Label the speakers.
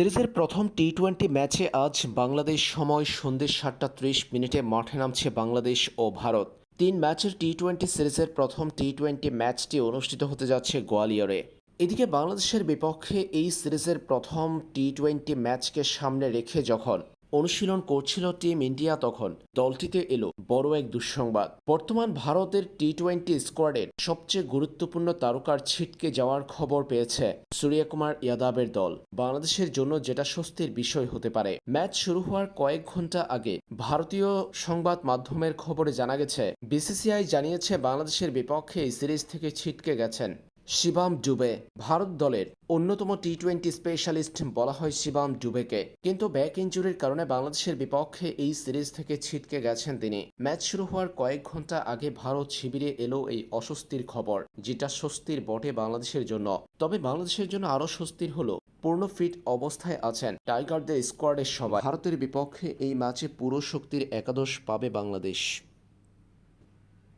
Speaker 1: সিরিজের প্রথম T twenty ম্যাচে আজ বাংলাদেশ সময় সন্ধ্যে সাতটা ত্রিশ মিনিটে মাঠে নামছে বাংলাদেশ ও ভারত। তিন ম্যাচের টি টোয়েন্টি সিরিজের প্রথম টি টোয়েন্টি ম্যাচটি অনুষ্ঠিত হতে যাচ্ছে গোয়ালিয়রে। এদিকে বাংলাদেশের বিপক্ষে এই সিরিজের প্রথম টি টোয়েন্টি ম্যাচকে সামনে রেখে যখন অনুশীলন করছিল টিম ইন্ডিয়া তখন। দলটিতে এলো বড় এক দুঃসংবাদ। বর্তমান ভারতের টি টোয়েন্টি স্কোয়াডের সবচেয়ে গুরুত্বপূর্ণ তারকার ছিটকে যাওয়ার খবর পেয়েছে সূর্যকুমার ইয়াদাবের দল। বাংলাদেশের জন্য যেটা স্বস্তির বিষয় হতে পারে। ম্যাচ শুরু হওয়ার কয়েক ঘণ্টা আগে ভারতীয় সংবাদ মাধ্যমের খবরে জানা গেছে, বিসিসিআই জানিয়েছে বাংলাদেশের বিপক্ষে এই সিরিজ থেকে ছিটকে গেছেন। শিবাম ডুবে। ভারত দলের অন্যতম টি টোয়েন্টি স্পেশালিস্ট বলা হয় শিবাম ডুবেকে। কিন্তু ব্যাক ইঞ্জুরির কারণে বাংলাদেশের বিপক্ষে এই সিরিজ থেকে ছিটকে গেছেন তিনি। ম্যাচ শুরু হওয়ার কয়েক ঘণ্টা আগে ভারত শিবিরে এলো এই অস্বস্তির খবর, যেটা স্বস্তির বটে বাংলাদেশের জন্য। তবে বাংলাদেশের জন্য আরও স্বস্তির হলো, পূর্ণ ফিট অবস্থায় আছেন টাইগারদের স্কোয়াডের সবাই। ভারতের বিপক্ষে এই ম্যাচে পুরো শক্তির একাদশ পাবে বাংলাদেশ।